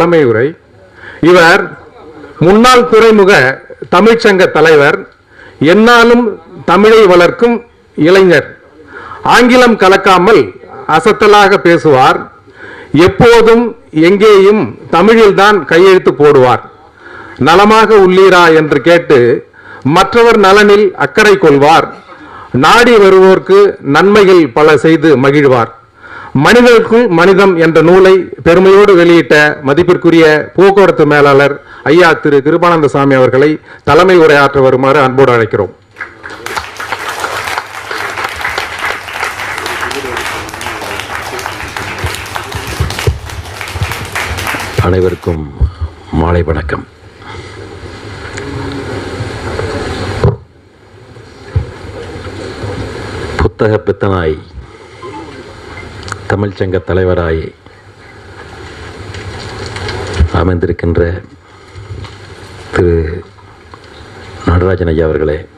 தலைமை உரை. இவர் முன்னாள் துறைமுக தமிழ்ச்சங்க தலைவர் எந்நாளும் தமிழை வளர்க்கும் இளைஞர். ஆங்கிலம் கலக்காமல் அசத்தலாக பேசுவார். எப்போதும் எங்கேயும் தமிழில்தான் கையெழுத்து போடுவார். நலமாக உள்ளீரா என்று கேட்டு மற்றவர் நலனில் அக்கறை கொள்வார். நாடி வருவோர்க்கு நன்மைகள் பல செய்து மகிழ்வார். மனிதனுக்குள் மனிதம் என்ற நூலை பெருமையோடு வெளியிட்ட மதிப்பிற்குரிய போக்குவரத்து மேலாளர் ஐயா திரு கிருபானந்த சாமி அவர்களை தலைமை உரையாற்ற வருமாறு அன்போடு அழைக்கிறோம். அனைவருக்கும் மாலை வணக்கம். புத்தக பித்தனாய் தமிழ்ச்சங்க தலைவராய் அமைந்திருக்கின்ற திரு நடராஜன் ஐயா அவர்களே.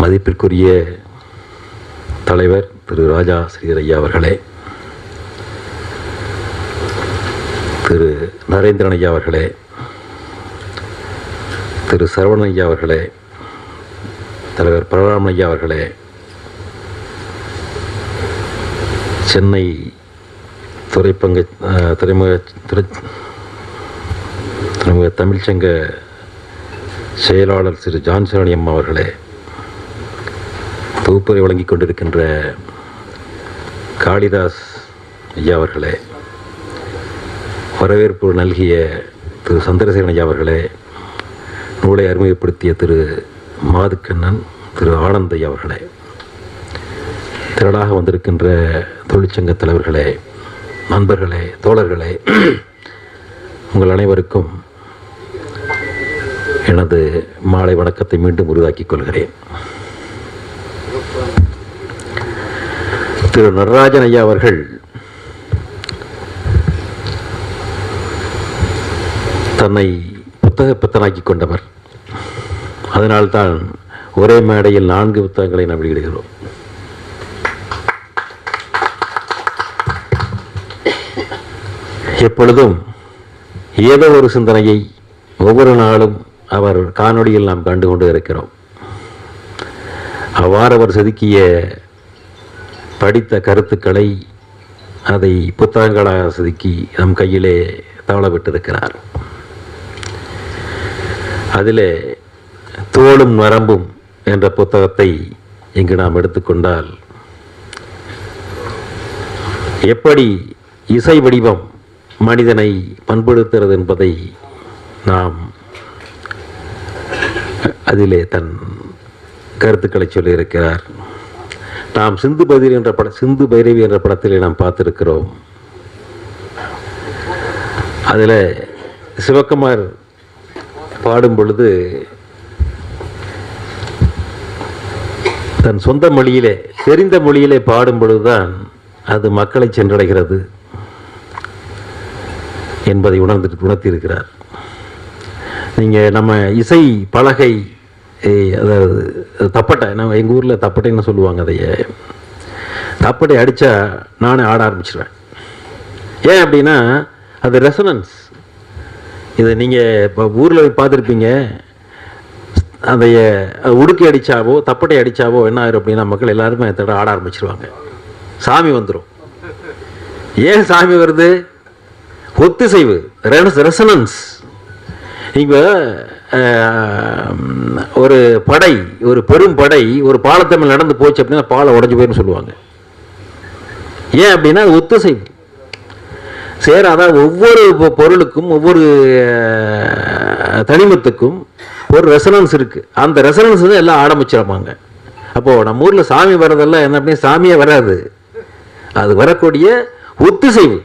மதிப்பிற்குரிய தலைவர் திரு ராஜா ஸ்ரீர் ஐயா அவர்களே. திரு நரேந்திரன் ஐயா அவர்களே. திரு சரவணன் ஐயா அவர்களே. தலைவர் பரராமன் அவர்களே சென்னை துறைப்பங்க துறைமுக துறை துறைமுக தமிழ்ச்சங்க செயலாளர் திரு ஜான்சரணி அம்மா அவர்களே தொகுப்புரை வழங்கிக் கொண்டிருக்கின்ற காளிதாஸ் ஐயா அவர்களே வரவேற்பு நல்கிய திரு சந்திரசேகரன் ஐயா அவர்களே நூலை அறிமுகப்படுத்திய திரு மாதுக்கண்ணன் திரு ஆனந்தை அவர்களே. திரளாக வந்திருக்கின்ற தொழிற்சங்க தலைவர்களே நண்பர்களே தோழர்களே உங்கள் அனைவருக்கும் எனது மாலை வணக்கத்தை மீண்டும் உருவாக்கிக் கொள்கிறேன். திரு நடராஜன் ஐயா அவர்கள் தன்னை புத்தக பித்தனாக்கி கொண்டவர். அதனால்தான் ஒரே மேடையில் நான்கு புத்தகங்களை நாம் வெளியிடுகிறோம். எப்பொழுதும் ஏதோ ஒரு சிந்தனையை ஒவ்வொரு நாளும் அவர் காணொளியில் நாம் கண்டு கொண்டு இருக்கிறோம். அவ்வாறு அவர் செதுக்கிய படித்த கருத்துக்களை அதை புத்தகங்களாக செதுக்கி நம் கையிலே தவள விட்டிருக்கிறார். அதிலே தோளும் நரம்பும் என்ற புத்தகத்தை இங்கு நாம் எடுத்துக்கொண்டால் எப்படி இசை வடிவம் மனிதனை பண்படுத்துகிறது என்பதை நாம் அதிலே தன் கருத்துக்களை சொல்லியிருக்கிறார். நாம் சிந்து பைரவி என்ற பட சிந்து பைரவி என்ற படத்திலே நாம் பார்த்திருக்கிறோம். அதில் சிவகுமார் பாடும் பொழுது தன் சொந்த மொழியிலே தெரிந்த மொழியிலே பாடும் பொழுதுதான் அது மக்களை சென்றடைகிறது என்பதை உணர்ந்து உணர்த்தியிருக்கிறார். நீங்கள் நம்ம இசை பலகை அதாவது தப்பட்டை நம்ம எங்கள் ஊரில் தப்பட்டைன்னு சொல்லுவாங்க அதையே. தப்பட்டை அடித்தா நானே ஆட ஆரம்பிச்சிருவேன். ஏன் அப்படின்னா அது ரெசனன்ஸ். இது நீங்கள் இப்போ ஊரில் போய் பார்த்துருப்பீங்க. அதைய உடுக்கி அடித்தாவோ தப்பட்டை அடித்தாவோ என்ன ஆயிரும் அப்படின்னா மக்கள் எல்லாருமே தட ஆட ஆரம்பிச்சிருவாங்க. சாமி வந்துடும் ஏன் சாமி வருது? ஒத்திசைவு ரெசனன்ஸ். இப்போ ஒரு படை ஒரு பெரும் படை ஒரு பாலத்தமிழ் நடந்து போச்சு அப்படின்னா பாலம் உடஞ்சி போயிடுன்னு சொல்லுவாங்க. ஏன் அப்படின்னா அது ஒத்திசைவு. சேர அதாவது ஒவ்வொரு பொ- பொருளுக்கும் ஒவ்வொரு தனிமத்துக்கும் ஒரு ரெசனன்ஸ் இருக்குது அந்த ரெசனன்ஸ் தான் எல்லாம் ஆரம்பிச்சிருப்பாங்க. அப்போது நம்ம ஊரில் சாமி வர்றதெல்லாம் என்ன அப்படின்னா சாமியே வராது. அது வரக்கூடிய ஒத்திசைவு.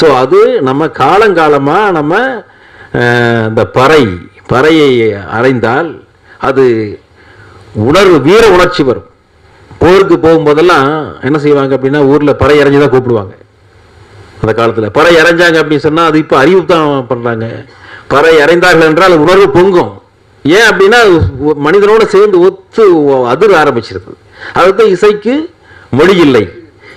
ஸோ அது நம்ம காலங்காலமாக நம்ம இந்த பறை பறையை அறைந்தால் அது உணர்வு வீர உணர்ச்சி வரும். போருக்கு போகும்போதெல்லாம் என்ன செய்வாங்க அப்படின்னா ஊரில் பறை இறைஞ்சி தான் கூப்பிடுவாங்க. அந்த காலத்தில் பறை இறைஞ்சாங்க அப்படின்னு சொன்னால் அது இப்போ அறிவு தான் பண்ணுறாங்க பறை இறைந்தார்கள் என்றால் உணர்வு பொங்கும். ஏன் அப்படின்னா மனிதனோடு மனிதனோட சேர்ந்து ஒத்து அதிர ஆரம்பிச்சிருது அதுதான் இசைக்கு மொழி இல்லை.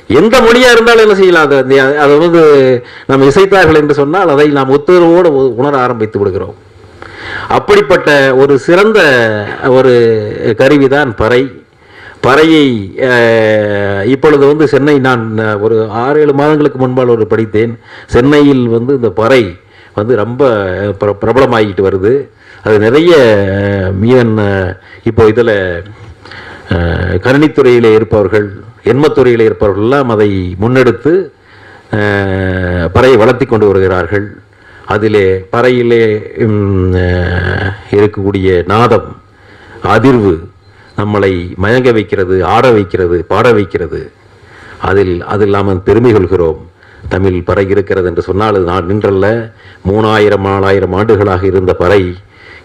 எந்த மொழியாக இருந்தாலும் என்ன செய்யலாம்? அதை அந்த- அதை வந்து நம்ம இசைத்தார்கள் என்று சொன்னால் அதை நாம் ஒத்துறவோடு உணர ஆரம்பித்து விடுகிறோம். அப்படிப்பட்ட ஒரு சிறந்த ஒரு கருவிதான் பறை. பறையை இப்பொழுது வந்து சென்னை நான் ஒரு ஆறு ஏழு மாதங்களுக்கு முன்பால் ஒரு படித்தேன். சென்னையில் வந்து இந்த பறை வந்து ரொம்ப பிர பிரபலமாகிட்டு வருது. அது நிறைய மீன் இப்போ இதில் கணினித்துறையில் இருப்பவர்கள் எண்மத்துறையில் இருப்பவர்கள் எல்லாம் அதை முன்னெடுத்து பறையை வளர்த்தி கொண்டு வருகிறார்கள். அதிலே பறையிலே இருக்கக்கூடிய நாதம் அதிர்வு நம்மளை மயங்க வைக்கிறது ஆட வைக்கிறது பாட வைக்கிறது. அதில் அது இல்லாமல் பெருமை கொள்கிறோம். தமிழ் பறை இருக்கிறது என்று சொன்னால் அது நான் நின்றல்ல. மூணாயிரம் நாலாயிரம் ஆண்டுகளாக இருந்த பறை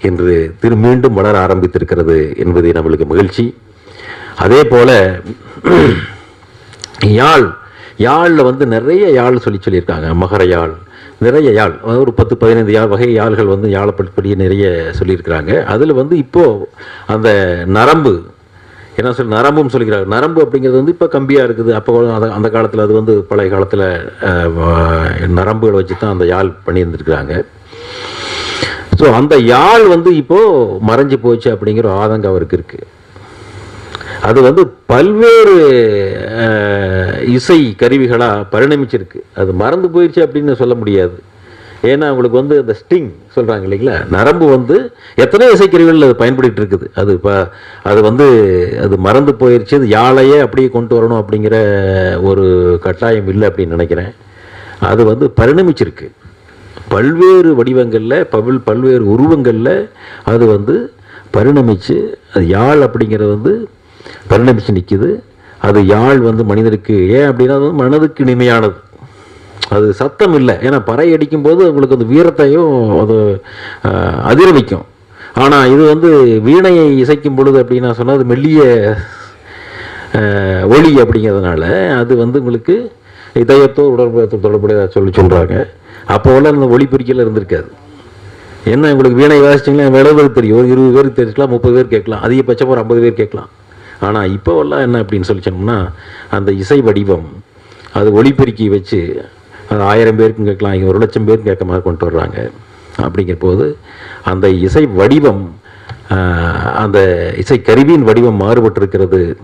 என்று திரு மீண்டும் வளர ஆரம்பித்திருக்கிறது என்பது நம்மளுக்கு மகிழ்ச்சி. அதே போல யாழ் யாழில் வந்து நிறைய யாழ் சொல்லி சொல்லியிருக்காங்க. மகர யாழ் நிறைய யாழ் அதாவது ஒரு பத்து பதினைந்து யாழ் வகை யாழ்கள் வந்து யாழப்படி நிறைய சொல்லியிருக்கிறாங்க. அதில் வந்து இப்போ அந்த நரம்பு என்ன சொல்லி நரம்பும் சொல்கிறார் நரம்பு அப்படிங்கிறது வந்து இப்போ கம்பியாக இருக்குது. அப்போ அந்த அந்த காலத்தில் அது வந்து பழைய காலத்தில் நரம்புகளை வச்சு தான் அந்த யாழ் பண்ணியிருந்துருக்குறாங்க. ஸோ அந்த யாழ் வந்து இப்போது மறைஞ்சு போச்சு அப்படிங்கிற ஆதங்கம் அவருக்கு இருக்குது அது வந்து பல்வேறு இசை கருவிகளாக பரிணமிச்சிருக்கு. அது மறந்து போயிடுச்சு அப்படின்னு சொல்ல முடியாது. ஏன்னா அவங்களுக்கு வந்து இந்த ஸ்டிங் சொல்கிறாங்க இல்லைங்களா? நரம்பு வந்து எத்தனை இசைக்கருவிகள் அது பயன்படுத்திட்டு இருக்குது. அது இப்போ அது வந்து அது மறந்து போயிடுச்சு அது யாழையே அப்படியே கொண்டு வரணும் அப்படிங்கிற ஒரு கட்டாயம் இல்லை அப்படின்னு நினைக்கிறேன். அது வந்து பரிணமிச்சிருக்கு. பல்வேறு வடிவங்களில் பவில் பல்வேறு உருவங்களில் அது வந்து பரிணமித்து அது யாழ் அப்படிங்கிறது வந்து பரிணமித்து நிற்கிது அது யாழ் வந்து மனிதனுக்கு ஏன் அப்படின்னா அது வந்து மனதுக்கு இனிமையானது. அது சத்தம் இல்லை. ஏன்னா பறை அடிக்கும்போது உங்களுக்கு அந்த வீரத்தையும் அது அஹ், அதிர வைக்கும் ஆனால் இது வந்து வீணையை இசைக்கும் பொழுது அப்படின்னா சொன்னால் அது மெல்லிய ஒளி அப்படிங்கிறதுனால அது வந்து உங்களுக்கு இதயத்தோ உடற்பயத்தோ தொடர்புடைய சொல்லி சொல்கிறாங்க அப்போவெல்லாம் அந்த ஒளி பிரிக்கல இருந்திருக்காது. என்ன உங்களுக்கு வீணை வாசிச்சிங்களா? எவ்வளோ பேருக்கு தெரியும். ஒரு இருபது பேருக்கு தெரிஞ்சுக்கலாம் முப்பது பேர் கேட்கலாம். அதிகபட்சம் ஒரு ஐம்பது பேர் கேட்கலாம். ஆனால் இப்போவெல்லாம் என்ன அப்படின்னு சொல்லி சொன்னோம்னா அந்த இசை வடிவம் அது ஒளிப்பெருக்கி வச்சு ஆயிரம் பேருக்கும் கேட்கலாம் ஒரு லட்சம் பேருக்கும் கேட்க மாதிரி கொண்டு வர்றாங்க. அப்படிங்கிற போது அந்த இசை வடிவம் அந்த இசை கருவியின் வடிவம் மாறுபட்டிருக்கிறது.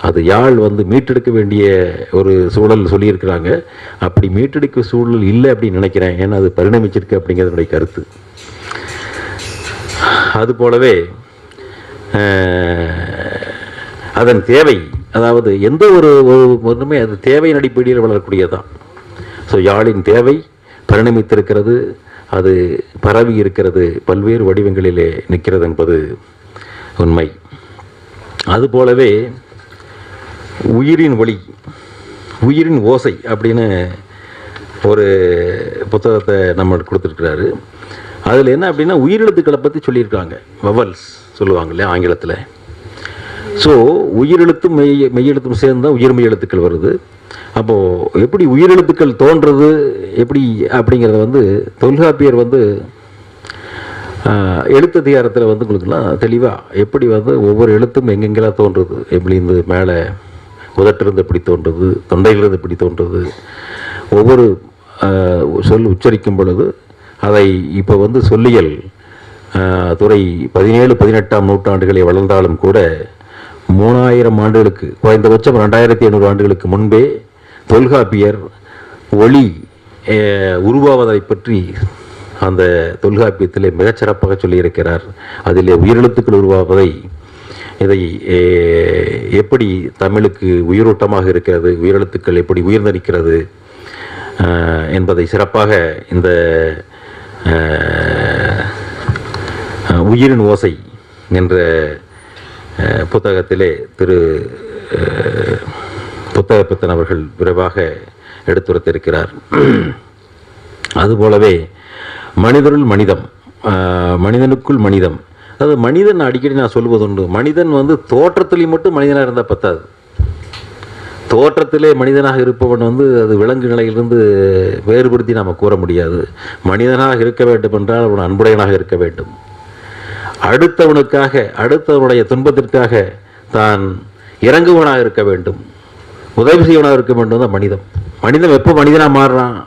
அது யாழ் வந்து மீட்டெடுக்க வேண்டிய ஒரு சூழல் சொல்லியிருக்கிறாங்க. அப்படி மீட்டெடுக்க சூழல் இல்லை அப்படின்னு நினைக்கிறேன். ஏன்னா அது பரிணமிச்சிருக்கு அப்படிங்கிறது என்னுடைய கருத்து. அது போலவே அதன் தேவை அதாவது எந்த ஒரு- ஒன்றுமே அது தேவையின் அடிப்படையில் வளரக்கூடியதான் ஸோ யாழின் தேவை பரிணமித்திருக்கிறது அது பரவி இருக்கிறது பல்வேறு வடிவங்களிலே நிற்கிறது என்பது உண்மை. அதுபோலவே உயிரின் ஒளி உயிரின் ஓசை அப்படின்னு ஒரு புத்தகத்தை நம்ம கொடுத்துருக்குறாரு. அதில் என்ன அப்படின்னா உயிரெழுத்துக்களை பற்றி சொல்லியிருக்காங்க. வவல்ஸ் சொல்லுவாங்க இல்லையா ஆங்கிலத்தில். ஸோ உயிரெழுத்தும் மெய் மெய்யெழுத்தும் சேர்ந்து தான் உயிர்மெய் எழுத்துக்கள் வருது. அப்போது எப்படி உயிரெழுத்துக்கள் தோன்றது எப்படி அப்படிங்கிறத வந்து தொல்காப்பியர் வந்து ஆஹ், எழுத்ததிகாரத்தில் வந்து உங்களுக்குலாம் தெளிவாக எப்படி வந்து ஒவ்வொரு எழுத்தும் எங்கெங்கெல்லாம் தோன்றுது. எப்படி இந்த மேலே உதட்டிலிருந்து எப்படி தோன்றுது தொண்டையிலிருந்து எப்படி தோன்றுது. ஒவ்வொரு சொல் உச்சரிக்கும் பொழுது அதை இப்போ வந்து சொல்லியல் துறை பதினேழு பதினெட்டாம் நூற்றாண்டுகளை வளர்ந்தாலும் கூட மூணாயிரம் ஆண்டுகளுக்கு குறைந்தபட்சம் ரெண்டாயிரத்தி ஐநூறு ஆண்டுகளுக்கு முன்பே தொல்காப்பியர் ஒளி உருவாவதை பற்றி அந்த தொல்காப்பியத்திலே மிகச்சிறப்பாக சொல்லியிருக்கிறார். அதிலே உயிரெழுத்துக்கள் உருவாவதை இதை எப்படி தமிழுக்கு உயிரோட்டமாக இருக்கிறது உயிரெழுத்துக்கள் எப்படி உயர்ந்திருக்கிறது என்பதை சிறப்பாக இந்த உயிரின் ஓசை என்ற புத்தகத்திலே திரு புத்தகப்பித்தன் அவர்கள் விரைவாக எடுத்துரைத்திருக்கிறார். அதுபோலவே மனிதருள் மனிதம் மனிதனுக்குள் மனிதம். அதாவது மனிதன் அடிக்கடி நான் சொல்வதுண்டு. மனிதன் வந்து தோற்றத்திலேயும் மட்டும் மனிதனாக இருந்தால் பத்தாது. தோற்றத்திலே மனிதனாக இருப்பவன் வந்து அது விலங்கு நிலையிலிருந்து வேறுபடுத்தி நாம் கூற முடியாது. மனிதனாக இருக்க வேண்டும் என்றால் அவன் அன்புடையனாக இருக்க வேண்டும். அடுத்தவனுக்காக அடுத்தவனுடைய துன்பத்திற்காக தான் இறங்குவனாக இருக்க வேண்டும். உதவி செய்வனாக இருக்க வேண்டும் தான் மனிதம். மனிதன் எப்போ மனிதனாக மாறுறான்?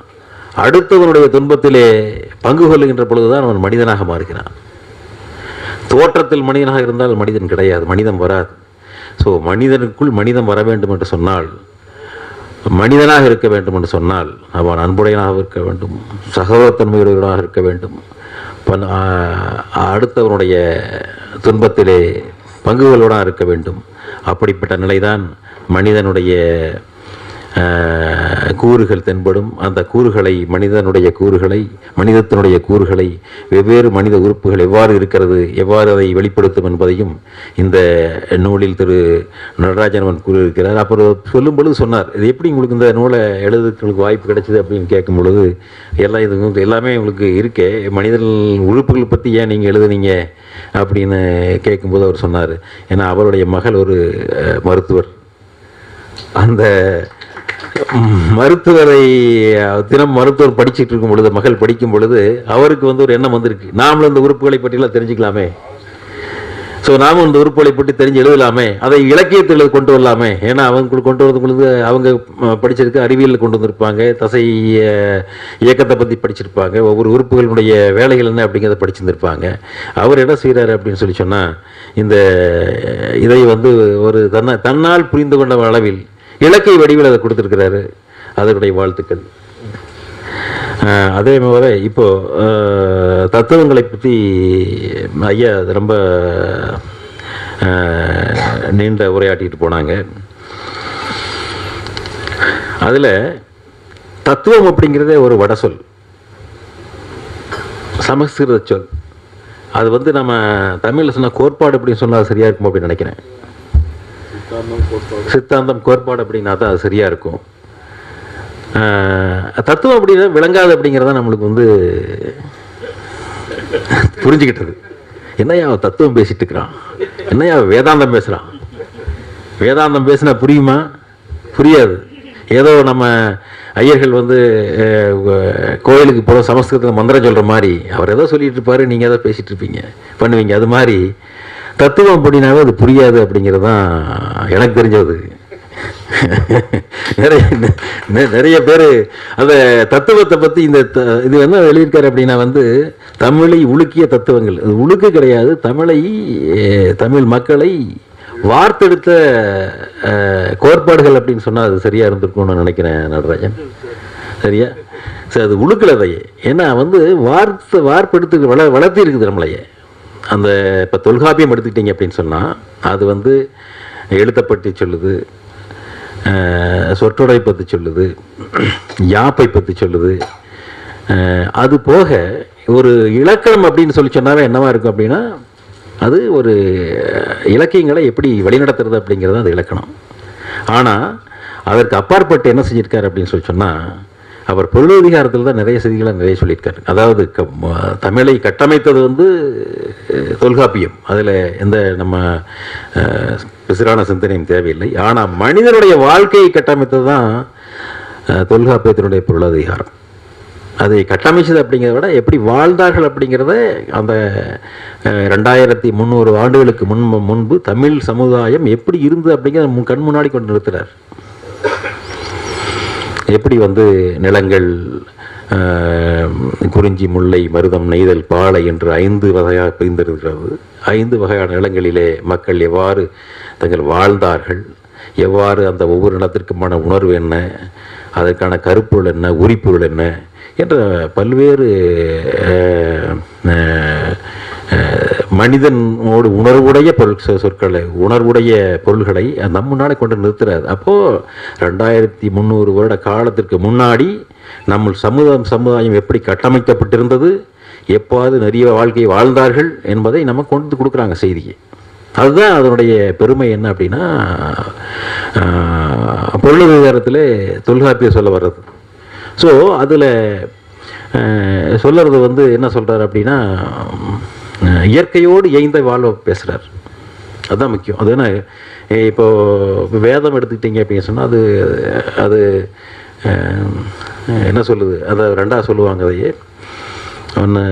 அடுத்தவனுடைய துன்பத்திலே பங்கு கொள்ளுகின்ற பொழுதுதான் அவன் மனிதனாக மாறுகிறான். தோற்றத்தில் மனிதனாக இருந்தால் மனிதன் கிடையாது மனிதன் வராது. ஸோ மனிதனுக்குள் மனிதன் வர வேண்டும் என்று சொன்னால் மனிதனாக இருக்க வேண்டும் என்று சொன்னால் அவன் அன்புடையனாக இருக்க வேண்டும் சகோதரத்தன்மையுடையவனாக இருக்க வேண்டும். பன்- அடுத்தவனுடைய துன்பத்திலே பங்குகளோடாக இருக்க வேண்டும். அப்படிப்பட்ட நிலைதான் மனிதனுடைய கூறுகள் தென்படும். அந்த கூறுகளை மனிதனுடைய கூறுகளை மனிதத்தினுடைய கூறுகளை வெவ்வேறு மனித உறுப்புகள் எவ்வாறு இருக்கிறது எவ்வாறு அதை வெளிப்படுத்தும் என்பதையும் இந்த நூலில் திரு நடராஜன் அவன் கூறியிருக்கிறார். அப்புறம் சொல்லும் பொழுது சொன்னார் இது எப்படி உங்களுக்கு இந்த நூலை எழுதுறதுக்கு வாய்ப்பு கிடைச்சிது? அப்படின்னு கேட்கும் பொழுது எல்லாம் இது எல்லாமே உங்களுக்கு இருக்கே மனிதன் உறுப்புகள் பற்றி ஏன் நீங்கள் எழுதுனீங்க? அப்படின்னு கேட்கும்போது அவர் சொன்னார். ஏன்னா அவருடைய மகள் ஒரு மருத்துவர். அந்த மருத்துவரை தினம் மருத்துவர் படிச்சுட்டு இருக்கும் பொழுது மகள் படிக்கும் பொழுது அவருக்கு வந்து ஒரு எண்ணம் வந்திருக்கு. நாமளும் இந்த உறுப்புகளை பற்றியெல்லாம் தெரிஞ்சுக்கலாமே. ஸோ நாமும் இந்த உறுப்புகளை பற்றி தெரிஞ்சு எழுதலாமே. அதை இலக்கியத்தில் கொண்டு வரலாமே. ஏன்னா அவங்க கொண்டு வரதுங்களுக்கு அவங்க படிச்சிருக்க அறிவியலில் கொண்டு வந்திருப்பாங்க. தசை இயக்கத்தை பற்றி படிச்சிருப்பாங்க. ஒவ்வொரு உறுப்புகளுடைய வேலைகள் என்ன அப்படிங்கிறத படிச்சிருந்திருப்பாங்க. அவர் என்ன செய்கிறாரு அப்படின்னு சொல்லி சொன்னால் இந்த இதை வந்து ஒரு தன்ன தன்னால் புரிந்து கொண்ட அளவில் இலக்கிய வடிவில் அதை கொடுத்துருக்கிறாரு. அதனுடைய வாழ்த்துக்கள். அதே போல இப்போ அஹ், தத்துவங்களை பற்றி ஐயா அது ரொம்ப நீண்ட உரையாட்டிட்டு போனாங்க. அதில் தத்துவம் அப்படிங்கிறதே ஒரு வட சொல். சமஸ்கிருத சொல். அது வந்து நம்ம தமிழில் சொன்ன கோட்பாடு அப்படின்னு சொன்னால் அது சரியா இருக்கும் அப்படின்னு நினைக்கிறேன். சித்தாந்தம் கோட்பாடு அப்படின்னா தான் அது சரியா இருக்கும். தத்துவம் அப்படின்னா விளங்காது அப்படிங்கிறத நம்மளுக்கு வந்து புரிஞ்சுக்கிட்டது. என்னையா அவன் தத்துவம் பேசிட்டு இருக்கிறான்? என்னையா வேதாந்தம் பேசுகிறான் வேதாந்தம் பேசினா புரியுமா? புரியாது. ஏதோ நம்ம ஐயர்கள் வந்து கோயிலுக்கு போகிற சமஸ்கிருதத்தில் மந்திரம் சொல்கிற மாதிரி அவர் ஏதோ சொல்லிட்டு இருப்பாரு நீங்கள் ஏதோ பேசிகிட்டு இருப்பீங்க. பண்ணுவீங்க. அது மாதிரி தத்துவம் அப்படின்னாவே அது புரியாது அப்படிங்கிறது தான் எனக்கு தெரிஞ்சது. நிறைய நிறைய பேர் அந்த தத்துவத்தை பற்றி இந்த த- இது என்ன எழுதியிருக்காரு அப்படின்னா வந்து தமிழை உலுக்கிய தத்துவங்கள். அது உழுக்கு கிடையாது தமிழை தமிழ் மக்களை வார்த்தெடுத்த கோட்பாடுகள் அப்படின்னு சொன்னால் அது சரியாக இருந்திருக்கும்னு நினைக்கிறேன் நடராஜன். சரியா? சரி அது உழுக்கலதையே ஏன்னா வந்து வார்த்தை வார்ப்பெடுத்து வள வளர்த்தி இருக்குது நம்மளையே அந்த இப்போ தொல்காப்பியம் எடுத்துக்கிட்டீங்க அப்படின்னு சொன்னால் அது வந்து எழுத்தப்பட்டு சொல்லுது சொற்றொடை பற்றி சொல்லுது யாப்பை பற்றி சொல்லுது. அது போக ஒரு இலக்கணம் அப்படின்னு சொல்லி சொன்னாவே என்னவா இருக்கும் அப்படின்னா அது ஒரு இலக்கியங்களை எப்படி வழிநடத்துறது அப்படிங்கிறது அது இலக்கணம். ஆனால் அதற்கு அப்பாற்பட்டு என்ன செஞ்சிருக்கார் அப்படின்னு சொல்லி சொன்னால் அவர் பொருளாதாரத்தில் தான் நிறைய செய்திகளை நிறைய சொல்லியிருக்காரு. அதாவது க- தமிழை கட்டமைத்தது வந்து தொல்காப்பியம். அதில் எந்த நம்ம விசிறான பிசிறான சிந்தனையும் தேவையில்லை. ஆனால் மனிதனுடைய வாழ்க்கையை கட்டமைத்தது தான் தொல்காப்பியத்தினுடைய பொருளாதிகாரம் அதை கட்டமைச்சது அப்படிங்கிறத விட எப்படி வாழ்ந்தார்கள் அப்படிங்கிறத அந்த அஹ், ரெண்டாயிரத்தி முந்நூறு ஆண்டுகளுக்கு முன் முன்பு தமிழ் சமுதாயம் எப்படி இருந்தது அப்படிங்கிறத கண் முன்னாடி கொண்டு நிறுத்தினார். எப்படி வந்து நிலங்கள் குறிஞ்சி முல்லை மருதம் நெய்தல் பாலை என்று ஐந்து வகையாக பிரிந்திருக்கிறது. ஐந்து வகையான நிலங்களிலே மக்கள் எவ்வாறு தங்கள் வாழ்ந்தார்கள். எவ்வாறு அந்த ஒவ்வொரு நிலத்திற்குமான உணர்வு என்ன? அதற்கான கருப்பொருள் என்ன? உரிப்பொருள் என்ன? என்ற பல்வேறு மனிதனோடு உணர்வுடைய பொருள் சொற்களை உணர்வுடைய பொருள்களை நம் முன்னாடி கொண்டு நிறுத்துறாரு. அப்போது ரெண்டாயிரத்தி முந்நூறு வருட காலத்திற்கு முன்னாடி நம்ம சமுதாயம் சமுதாயம் எப்படி கட்டமைக்கப்பட்டிருந்தது? எப்பாவது நிறைய வாழ்க்கையை வாழ்ந்தார்கள் என்பதை நம்ம கொண்டு வந்து கொடுக்குறாங்க செய்தியை. அதுதான் அதனுடைய பெருமை என்ன அப்படின்னா ஆஹ், பொருளாதாரத்தில் தொல்காப்பிய சொல்ல வர்றது. ஸோ அதில் சொல்லுறது வந்து என்ன சொல்கிறார் அப்படின்னா இயற்கையோடு இயைந்த வாழ்வை பேசுகிறார் அதுதான் முக்கியம். அது என்ன இப்போது வேதம் எடுத்துக்கிட்டீங்க அப்படின்னு சொன்னால் அது அது என்ன சொல்லுது? அதை ரெண்டாக சொல்லுவாங்க அதையே. ஒன்று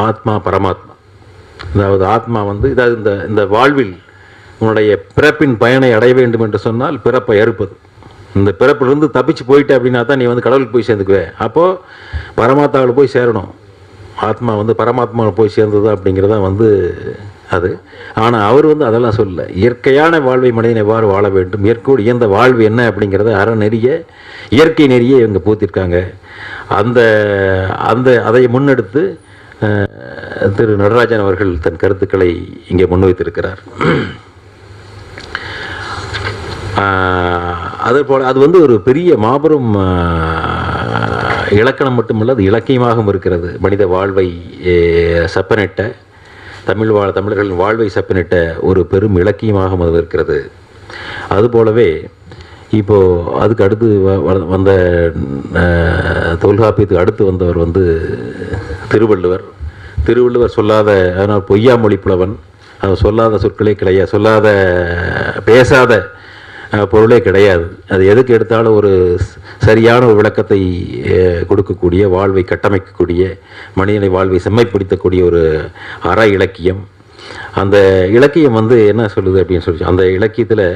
ஆத்மா பரமாத்மா. அதாவது ஆத்மா வந்து இதாவது இந்த இந்த வாழ்வில் உன்னுடைய பிறப்பின் பயனை அடைய வேண்டும் என்று சொன்னால் பிறப்பை அறுப்பது. இந்த பிறப்பிலிருந்து தப்பிச்சு போயிட்ட அப்படின்னா தான் நீ வந்து கடவுளுக்கு போய் சேர்ந்துக்குவே. அப்போது பரமாத்மாவில் போய் சேரணும். ஆத்மா வந்து பரமாத்மாவில் போய் சேர்ந்தது அப்படிங்கிறதா வந்து அது. ஆனால் அவர் வந்து அதெல்லாம் சொல்லல. இயற்கையான வாழ்வை மனிதன் எவ்வாறு வாழ வேண்டும்? இயற்கையோடு இயந்த வாழ்வு என்ன அப்படிங்கிறத அறநெறிய இயற்கை நெறியை இவங்க பூத்திருக்காங்க அந்த அந்த அதை முன்னெடுத்து திரு நடராஜன் அவர்கள் தன் கருத்துக்களை இங்கே முன்வைத்திருக்கிறார். ஆஹ் அதே போல் அது வந்து ஒரு பெரிய மாபெரும் இலக்கணம் மட்டுமல்ல அது இலக்கியமாகவும் இருக்கிறது. மனித வாழ்வை சப்பனிட்ட செப்பனிட்ட தமிழ் வாழ் தமிழர்களின் வாழ்வை செப்பனிட்ட ஒரு பெரும் இலக்கியமாகவும் அது இருக்கிறது. அதுபோலவே இப்போ அதுக்கு அடுத்து வ- வந்த தொல்காப்பியத்துக்கு அடுத்து வந்தவர் வந்து திருவள்ளுவர். திருவள்ளுவர் சொல்லாத அதனால் பொய்யா மொழி புலவன் அது சொல்லாத சொற்களே கிடையாது சொல்லாத பேசாத பொருளே கிடையாது. அது எதுக்கு எடுத்தாலும் ஒரு சரியான ஒரு விளக்கத்தை கொடுக்கக்கூடிய வாழ்வை கட்டமைக்கக்கூடிய மனிதனை வாழ்வை செம்மைப்படுத்தக்கூடிய ஒரு அற இலக்கியம். அந்த இலக்கியம் வந்து என்ன சொல்லுது அப்படின்னு சொல்லி அந்த இலக்கியத்தில்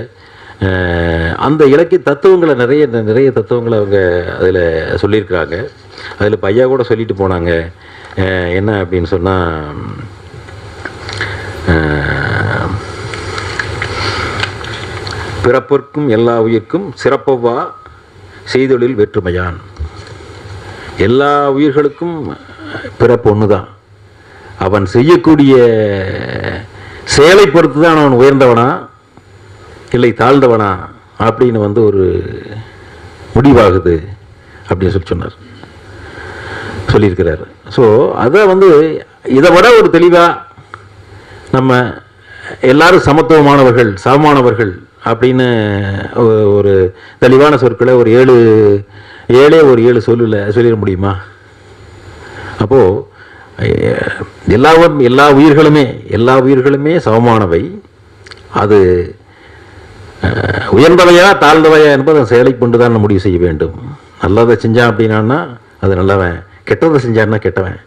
அந்த இலக்கிய தத்துவங்களை நிறைய நிறைய தத்துவங்களை அவங்க அதில் சொல்லியிருக்கிறாங்க. அதில் பையா கூட சொல்லிட்டு போனாங்க. என்ன அப்படின்னு சொன்னால் பிறப்பிற்கும் எல்லா உயிர்க்கும் சிறப்பவ்வா செய்தொழில் வேற்றுமையான். எல்லா உயிர்களுக்கும் பிறப்பு ஒன்று தான் அவன் செய்யக்கூடிய செயலை பொறுத்து தான் அவன் உயர்ந்தவனா இல்லை தாழ்ந்தவனா அப்படின்னு வந்து ஒரு முடிவாகுது அப்படின்னு சொல்லி சொன்னார். சொல்லியிருக்கிறார். ஸோ அதை வந்து இதை விட ஒரு தெளிவாக நம்ம எல்லாரும் சமத்துவமானவர்கள் சமமானவர்கள் அப்படின்னு ஒரு தெளிவான சொற்களை ஒரு ஏழு ஏழே ஒரு ஏழு சொல்லல சொல்லிட முடியுமா? அப்போது எல்லா எல்லா உயிர்களுமே எல்லா உயிர்களுமே சமமானவை. அது உயர்ந்தவையா தாழ்ந்தவையா என்பதை அந்த செயலை கொண்டு தான் முடிவு செய்ய வேண்டும். நல்லதை செஞ்சான் அப்படின்னா அது நல்லவன். கெட்டதை செஞ்சார்னா கெட்டவன்.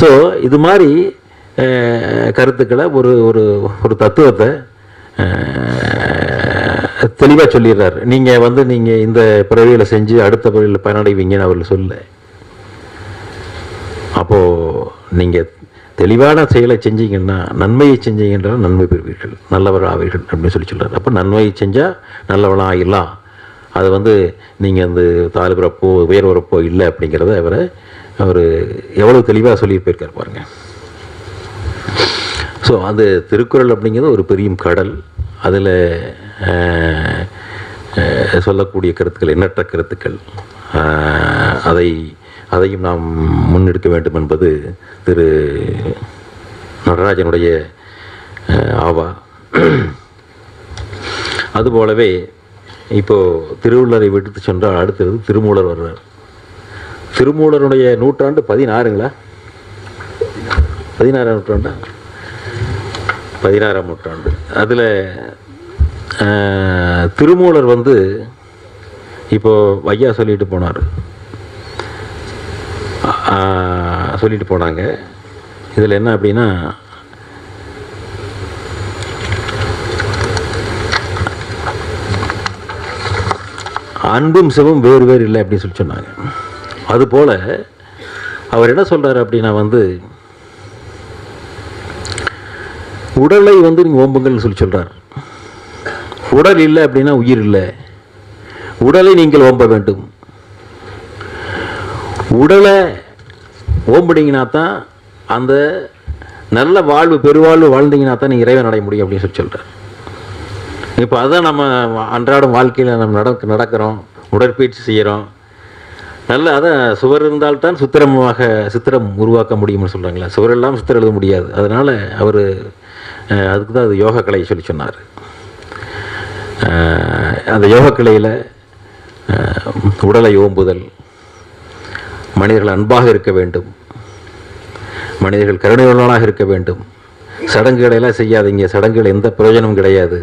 ஸோ இது மாதிரி கருத்துக்களை ஒரு ஒரு ஒரு தத்துவத்தை தெளிவாக சொல்லிடுறாரு. நீங்கள் வந்து நீங்கள் இந்த பிறவியில் செஞ்சு அடுத்த பிறவியில் பயனடைவீங்கன்னு அவர் சொல்ல அப்போது நீங்கள் தெளிவான செயலை செஞ்சீங்கன்னா நன்மையை செஞ்சீங்கன்னா நன்மை பெறுவீர்கள். நல்லவர் ஆவீர்கள் அப்படின்னு சொல்லி சொல்கிறார் அப்போ நன்மையை செஞ்சால் நல்லவனாக ஆகிடலாம் அது வந்து நீங்கள் அந்த தாழ் உயர்வரப்போ உயர் இல்லை அப்படிங்கிறத அவரை அவர் எவ்வளோ தெளிவாக சொல்லி போயிருக்கார் பாருங்க. ஸோ அந்த திருக்குறள் அப்படிங்கிறது ஒரு பெரிய கடல். அதில் சொல்லக்கூடிய கருத்துக்கள் எண்ணற்ற கருத்துக்கள் அதை அதையும் நாம் முன்னெடுக்க வேண்டும் என்பது திரு நடராஜனுடைய ஆவா. அதுபோலவே இப்போது திருவள்ளுவரை விட்டு சென்றால் அடுத்தது திருமூலர் வர்றார். திருமூலருடைய நூற்றாண்டு பதினாறுங்களா? பதினாறாம் நூற்றாண்டா? பதினாறாம் நூற்றாண்டு. அதில் திருமூலர் வந்து இப்போது ஐயா சொல்லிட்டு போனார். சொல்லிட்டு போனாங்க. இதில் என்ன அப்படின்னா அன்பும் சிவம் வேறு வேறு இல்லை அப்படின்னு சொல்லி சொன்னாங்க. அதுபோல் அவர் என்ன சொல்கிறார் அப்படின்னா வந்து உடலை வந்து நீங்கள் ஓம்புங்கள்னு சொல்லி சொல்கிறார் உடல் இல்லை அப்படின்னா உயிர் இல்லை. உடலை நீங்கள் ஓம்ப வேண்டும். உடலை ஓம்பினீங்கன்னா தான் அந்த நல்ல வாழ்வு பெருவாழ்வு வாழ்ந்தீங்கன்னா தான் நீங்கள் இறைவன் அடைய முடியும் அப்படின்னு சொல்லி சொல்கிறார் இப்போ அதான் நம்ம அன்றாடம் வாழ்க்கையில் நம்ம நடக்க நடக்கிறோம் உடற்பயிற்சி செய்கிறோம் நல்ல அதான் சுவர் இருந்தால்தான் சித்திரமாக சித்திரம் உருவாக்க முடியும்னு சொல்கிறாங்களே சுவர் இல்லாமல் சித்திரம் எழுத முடியாது. அதனால் அவர் அதுக்கு தான் அது யோகா கலையை சொல்லி சொன்னார். அந்த அந்த யோகக்கலையில் உடலை ஓம்புதல் மனிதர்கள் அன்பாக இருக்க வேண்டும் மனிதர்கள் கருணையுள்ளவனாக இருக்க வேண்டும். சடங்குகளை எல்லாம் செய்யாதீங்க சடங்குகள் எந்த பிரயோஜனமும் கிடையாது.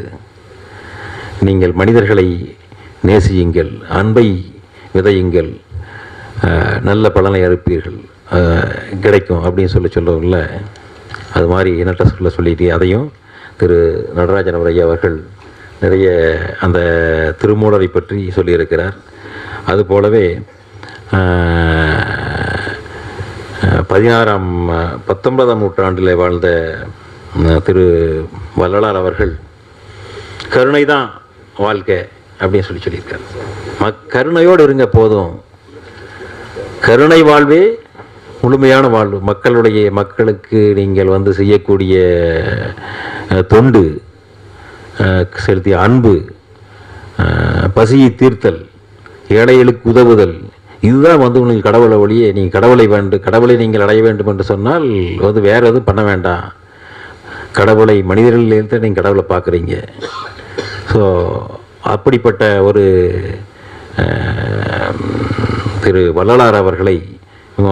நீங்கள் மனிதர்களை நேசியுங்கள் அன்பை விதையுங்கள் நல்ல பலனை அறுப்பீர்கள் கிடைக்கும் அப்படின்னு சொல்லி சொல்லவில்ல அது மாதிரி என்னட்ட சொல்ல சொல்லிட்டு அதையும் திரு நடராஜன் அவரையா அவர்கள் நிறைய அந்த திருமூலரை பற்றி சொல்லியிருக்கிறார். அதுபோலவே போலவே பதினாறாம் பத்தொன்பதாம் நூற்றாண்டில் வாழ்ந்த திரு வள்ளலார் அவர்கள் கருணை தான் வாழ்க்கை அப்படின்னு சொல்லி சொல்லியிருக்கார். மக் கருணையோடு இருங்க போதும். கருணை வாழ்வே முழுமையான வாழ்வு. மக்களுடைய மக்களுக்கு நீங்கள் வந்து செய்யக்கூடிய தொண்டு செலுத்திய அன்பு பசியை தீர்த்தல் ஏழைகளுக்கு உதவுதல் இதுதான் வந்து உங்களுக்கு கடவுளை வழியே நீங்கள் கடவுளை வேண்டும் கடவுளை நீங்கள் அடைய வேண்டும் என்று சொன்னால் வந்து வேறு எதுவும் பண்ண வேண்டாம். கடவுளை மனிதர்களிலிருந்து நீங்கள் கடவுளை பார்க்குறீங்க. ஸோ அப்படிப்பட்ட ஒரு திரு வள்ளலார் அவர்களை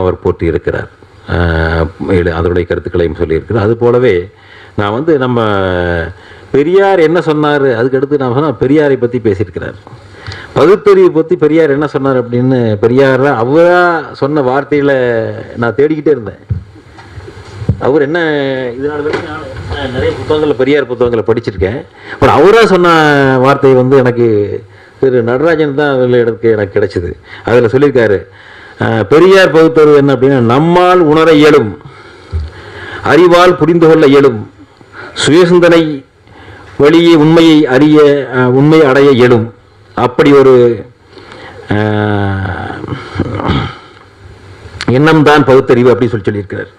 அவர் போற்றியிருக்கிறார். அதனுடைய கருத்துக்களையும் சொல்லியிருக்கிறார். அது போலவே நான் வந்து நம்ம பெரியார் என்ன சொன்னார்? அதுக்கடுத்து நான் சொன்னால் பெரியாரை பற்றி பேசியிருக்கிறார். பகுத்தறிவு பற்றி பெரியார் என்ன சொன்னார் அப்படின்னு பெரியார் அவராக சொன்ன வார்த்தையில் நான் தேடிக்கிட்டே இருந்தேன். அவர் என்ன இதனால வரைக்கும் நான் நிறைய புத்தகங்களை பெரியார் புத்தகங்களை படிச்சிருக்கேன். அப்புறம் அவராக சொன்ன வார்த்தை வந்து எனக்கு திரு நடராஜன் தான் அதில் எனக்கு எனக்கு கிடைச்சிது. அதில் சொல்லியிருக்காரு பெரியார் பகுத்தறிவு என்ன அப்படின்னா நம்மால் உணர இயலும் அறிவால் புரிந்து கொள்ள இயலும் சுயசிந்தனை வழியே உண்மையை அறிய உண்மையை அடைய இயலும். அப்படி ஒரு எண்ணம்தான் எண்ணம் தான் பகுத்தறிவு அப்படின்னு சொல்லி சொல்லியிருக்கிறார்.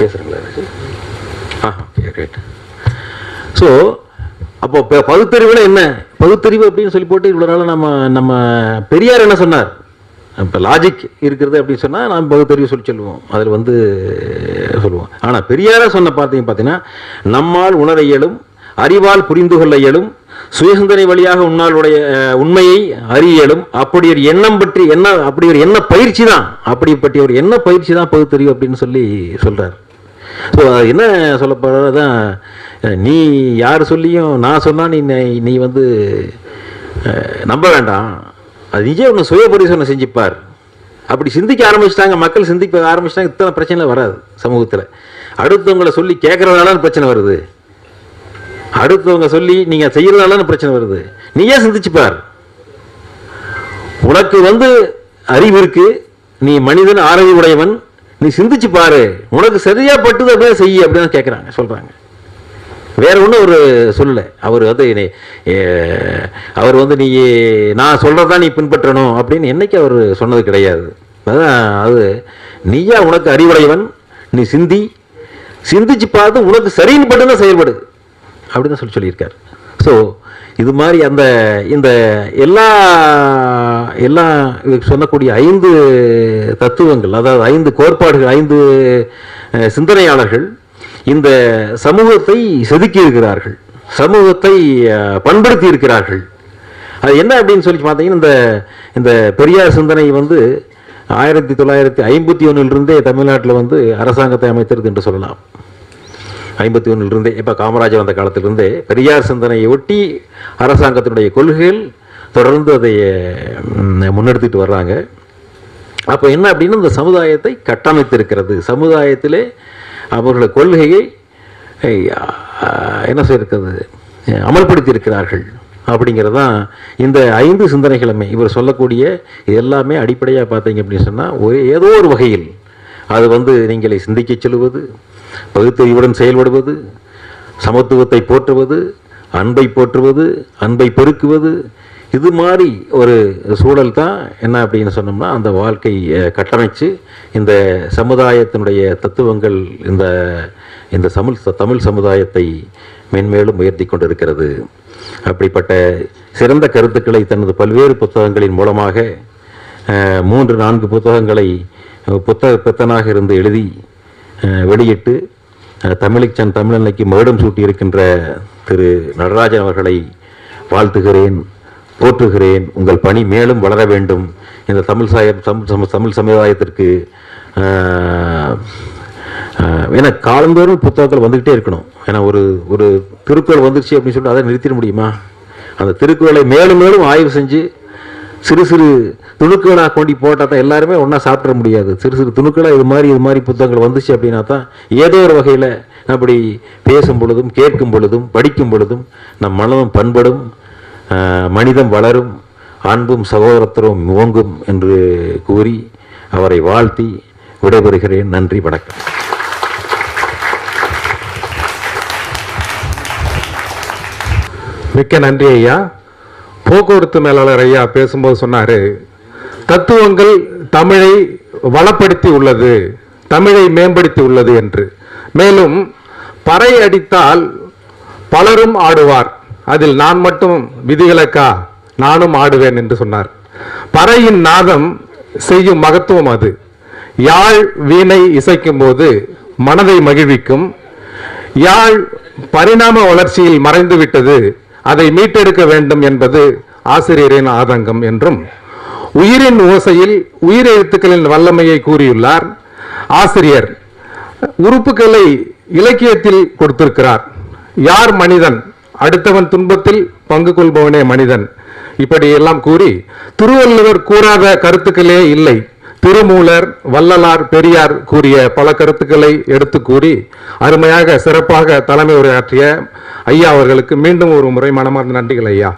பேசுகிறீங்களா ஆ ஓகே ரைட் ஸோ அப்போ ப- பகுத்தறிவுல என்ன? பகுத்தறிவு அப்படின்னு சொல்லி போட்டு இவ்வளோ நாள் நம்ம நம்ம பெரியார் என்ன சொன்னார்? இப்போ லாஜிக் இருக்கிறது அப்படின்னு சொன்னால் நாம் பகுத்தறிவு சொல்லி சொல்லுவோம். அதில் வந்து சொல்லுவோம். ஆனால் பெரியார சொன்ன பார்த்தீங்க பார்த்தீங்கன்னா நம்மால் உணர இயலும் அறிவால் புரிந்து கொள்ள இயலும் சுயசிந்தனை வழியாக உன்னாளுடைய உண்மையை அறிய இயலும் அப்படி ஒரு எண்ணம் பற்றி என்ன அப்படி ஒரு எண்ண பயிற்சி தான். அப்படிப்பட்ட ஒரு எண்ண பயிற்சி தான் பகுத்தறிவு அப்படின்னு சொல்லி சொல்றார். ஸோ என்ன சொல்ல போகிறதான் நீ யார் சொல்லியும் நான் சொன்னால் நீ நீ வந்து நம்ப வேண்டாம். அது நிஜம் ஒன்று சுய பரிசோதனை செஞ்சுப்பார். அப்படி சிந்திக்க ஆரம்பிச்சிட்டாங்க மக்கள் சிந்திக்க ஆரம்பிச்சிட்டாங்க இத்தனை பிரச்சனை வராது சமூகத்தில். அடுத்தவங்களை சொல்லி கேட்குறதுனால பிரச்சனை வருது. அடுத்தவங்க சொல்லி நீங்கள் செய்கிறதுனால பிரச்சனை வருது. நீயே சிந்திச்சு பார் உனக்கு வந்து அறிவு இருக்குது நீ மனிதன் ஆரோக்கிய உடையவன் நீ சிந்திச்சு பாரு. உனக்கு சரியா பட்டுது அப்படியே செய்ய அப்படின்னு கேட்குறாங்க சொல்கிறாங்க வேற ஒன்றும் அவர் சொல்லலை. அவர் வந்து அவர் வந்து நீ நான் சொல்கிறதா நீ பின்பற்றணும் அப்படின்னு என்னைக்கு அவர் சொன்னது கிடையாது. அதான் அது நீயா உனக்கு அறிவுடையவன் நீ சிந்தி சிந்திச்சு பார்த்து உனக்கு சரின்னு பட்டுனா செயல்படு அப்படின்னு சொல்லி சொல்லியிருக்காரு. ஸோ இது மாதிரி அந்த இந்த எல்லா எல்லா இதுக்கு சொல்லக்கூடிய ஐந்து தத்துவங்கள் அதாவது ஐந்து கோட்பாடுகள் ஐந்து சிந்தனையாளர்கள் இந்த சமூகத்தை செதுக்கி இருக்கிறார்கள் சமூகத்தை பண்படுத்தி இருக்கிறார்கள் அது என்ன அப்படின்னு சொல்லி பார்த்தீங்கன்னா இந்த இந்த பெரியார் சிந்தனை வந்து ஆயிரத்தி தொள்ளாயிரத்தி ஐம்பத்தி ஒன்றிலிருந்தே தமிழ்நாட்டில் வந்து அரசாங்கத்தை அமைத்திருக்கு என்று சொல்லலாம். ஐம்பத்தி ஒன்றிலிருந்தே இப்போ காமராஜர் வந்த காலத்திலிருந்தே பெரியார் சிந்தனையை ஒட்டி அரசாங்கத்தினுடைய கொள்கைகள் தொடர்ந்து அதை முன்னெடுத்துட்டு வர்றாங்க. அப்போ என்ன அப்படின்னா இந்த சமுதாயத்தை கட்டமைத்திருக்கிறது. சமுதாயத்திலே அவர்களுடைய கொள்கையை என்ன செய்யறது அமல்படுத்தி இருக்கிறார்கள் அப்படிங்கிறது தான் இந்த ஐந்து சிந்தனைகளுமே. இவர் சொல்லக்கூடிய இது எல்லாமே அடிப்படையாக பார்த்தீங்க அப்படின்னு சொன்னால் ஒரே ஏதோ ஒரு வகையில் அது வந்து நீங்களை சிந்திக்கச் சொல்லுவது பகுத்தறிவுடன் செயல்படுவது சமத்துவத்தை போற்றுவது அன்பை போற்றுவது அன்பை பெருக்குவது இது மாதிரி ஒரு சூழல் தான் என்ன அப்படின்னு சொன்னோம்னா அந்த வாழ்க்கை கட்டமைச்சு இந்த சமுதாயத்தினுடைய தத்துவங்கள் இந்த இந்த தமிழ் தமிழ் சமுதாயத்தை மென்மேலும் உயர்த்தி கொண்டிருக்கிறது. அப்படிப்பட்ட சிறந்த கருத்துக்களை தனது பல்வேறு புத்தகங்களின் மூலமாக மூன்று நான்கு புத்தகங்களை புத்தக பித்தனாக இருந்து எழுதி வெளியிட்டு தமிழிச்சன் தமிழன்னைக்கு மகுடம் சூட்டியிருக்கின்ற திரு நடராஜன் அவர்களை வாழ்த்துகிறேன் போற்றுகிறேன் உங்கள் பணி மேலும் வளர வேண்டும் இந்த தமிழ் சாய தமிழ் சம- தமிழ் சமுதாயத்திற்கு ஏன்னா காலந்தோறும் புத்தகங்கள் வந்துக்கிட்டே இருக்கணும். ஏன்னா ஒரு ஒரு திருக்குறள் வந்துருச்சு அப்படின்னு சொல்லிட்டு அதை நிறுத்திட முடியுமா? அந்த திருக்குறளை மேலும் மேலும் ஆய்வு செஞ்சு சிறு சிறு துணுக்குகளாக கொண்டு போட்டால் தான் எல்லாருமே ஒன்றா சாப்பிட முடியாது. சிறு சிறு துணுக்களாக இது மாதிரி இது மாதிரி புத்தகங்கள் வந்துச்சு அப்படின்னா தான் ஏதோ ஒரு வகையில் அப்படி பேசும் பொழுதும் கேட்கும் பொழுதும் படிக்கும் பொழுதும் நம் மனதும் பண்படும் மனிதம் வளரும் அன்பும் சகோதரத்துவம் ஓங்கும் என்று கூறி அவரை வாழ்த்தி விடைபெறுகிறேன். நன்றி வணக்கம். மிக்க நன்றி ஐயா. போக்குவரத்து மேலாளர் ஐயா பேசும்போது சொன்னாரு தத்துவங்கள் தமிழை வளப்படுத்தி உள்ளது தமிழை மேம்படுத்தி உள்ளது என்று. மேலும் பறை அடித்தால் பலரும் ஆடுவார் அதில் நான் மட்டும் விதிவிலக்கா நானும் ஆடுவேன் என்று சொன்னார். பறையின் நாதம் செய்யும் மகத்துவம் அது. யாழ் வீணை இசைக்கும் போது மனதை மகிழ்விக்கும். யாழ் பரிணாம வளர்ச்சியில் மறைந்துவிட்டது. அதை மீட்டெடுக்க வேண்டும் என்பது ஆசிரியரின் ஆதங்கம் என்றும் உயிரின் ஓசையில் உயிர் எழுத்துக்களின் வல்லமையை கூறியுள்ளார் ஆசிரியர். உறுப்புகளை இலக்கியத்தில் கொடுத்திருக்கிறார். யார் மனிதன்? அடுத்தவன் துன்பத்தில் பங்கு கொள்பவனே மனிதன். இப்படியெல்லாம் கூறி திருவள்ளுவர் கூறாத கருத்துக்களே இல்லை. திருமூலர் வள்ளலார் பெரியார் கூறிய பல கருத்துக்களை எடுத்து கூறி அருமையாக சிறப்பாக தலைமை உரையாற்றிய ஐயா அவர்களுக்கு மீண்டும் ஒரு முறை மனமார்ந்த நன்றிகள் ஐயா.